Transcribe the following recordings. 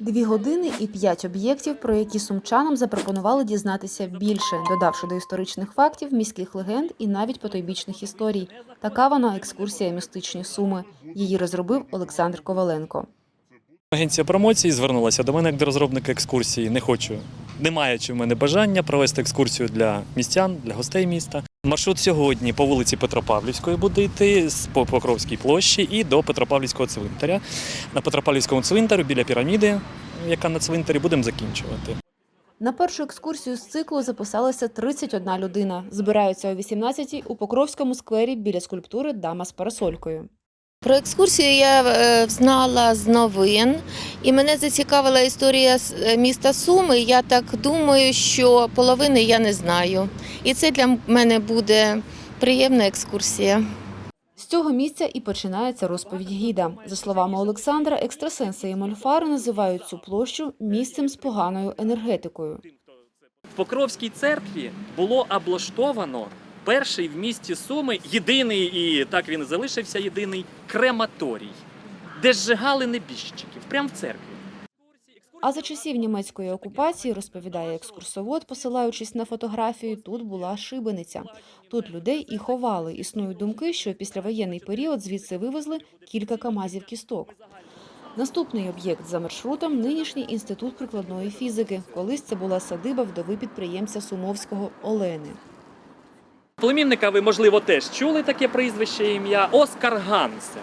Дві години і п'ять об'єктів, про які сумчанам запропонували дізнатися більше, додавши до історичних фактів, міських легенд і навіть потойбічних історій. Така вона екскурсія містичні суми. Її розробив Олександр Коваленко. Агенція промоції звернулася до мене як до розробника екскурсії. Не хочу. Немає чи в мене бажання провести екскурсію для містян, для гостей міста. Маршрут сьогодні по вулиці Петропавлівської буде йти з Покровській площі і до Петропавлівського цвинтаря. На Петропавлівському цвинтарю біля піраміди, яка на цвинтарі, будемо закінчувати. На першу екскурсію з циклу записалася 31 людина. Збираються о 18-й у Покровському сквері біля скульптури Дама з парасолькою. Про екскурсію я е, знала з новин, і мене зацікавила історія е, міста Суми. Я так думаю, що половини я не знаю. І це для мене буде приємна екскурсія. З цього місця і починається розповідь гіда. За словами Олександра, екстрасенси і мольфари називають цю площу місцем з поганою енергетикою. В Покровській церкві було облаштовано перший в місті Суми, єдиний, і так він і залишився єдиний крематорій, де зжигали небіжчиків, прямо в церкві. А за часів німецької окупації, розповідає екскурсовод, посилаючись на фотографію, тут була шибениця. Тут людей і ховали. Існують думки, що післявоєнний період звідси вивезли кілька камазів кісток. Наступний об'єкт за маршрутом нинішній інститут прикладної фізики. Колись це була садиба вдови підприємця Сумовського Олени. Племінника ви, можливо, теж чули таке прізвище ім'я Оскар Гансен.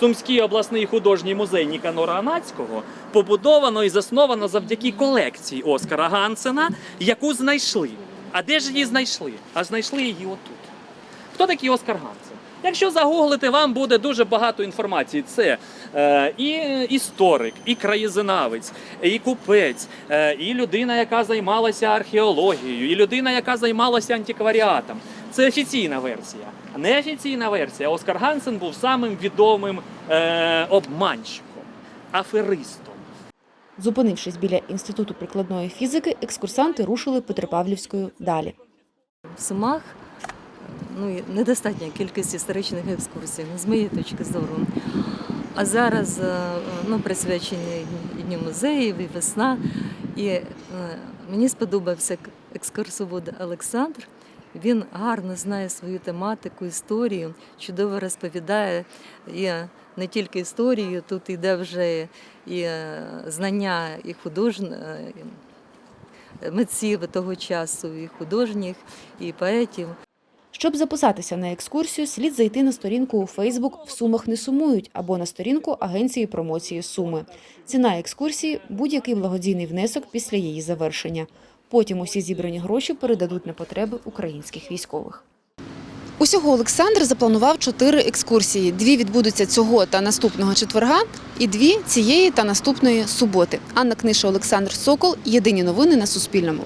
Сумський обласний художній музей Ніканора Анацького побудовано і засновано завдяки колекції Оскара Гансена, яку знайшли. А де ж її знайшли? А знайшли її отут. Хто такий Оскар Гансен? Якщо загуглите, вам буде дуже багато інформації. Це е, і історик, і краєзнавець, і купець, е, і людина, яка займалася археологією, і людина, яка займалася антикваріатом. Це офіційна версія. Неофіційна версія. Оскар Гансен був самим відомим е, обманщиком, аферистом. Зупинившись біля інституту прикладної фізики, екскурсанти рушили Петропавлівською далі. В Сумах ну, недостатня кількість історичних екскурсій, з моєї точки зору. А зараз е, ну, присвячені Дню музеїв і весна. І е, мені сподобався екскурсовод Олександр. Він гарно знає свою тематику, історію, чудово розповідає і не тільки історію, тут йде вже і е, знання і художніх митців того часу, і художніх, і поетів. Щоб записатися на екскурсію, слід зайти на сторінку у Фейсбук В Сумах не сумують або на сторінку Агенції промоції Суми. Ціна екскурсії будь-який благодійний внесок після її завершення. Потім усі зібрані гроші передадуть на потреби українських військових. Усього Олександр запланував чотири екскурсії. Дві відбудуться цього та наступного четверга, і дві цієї та наступної суботи. Анна Книша, Олександр Сокол. Єдині новини на Суспільному.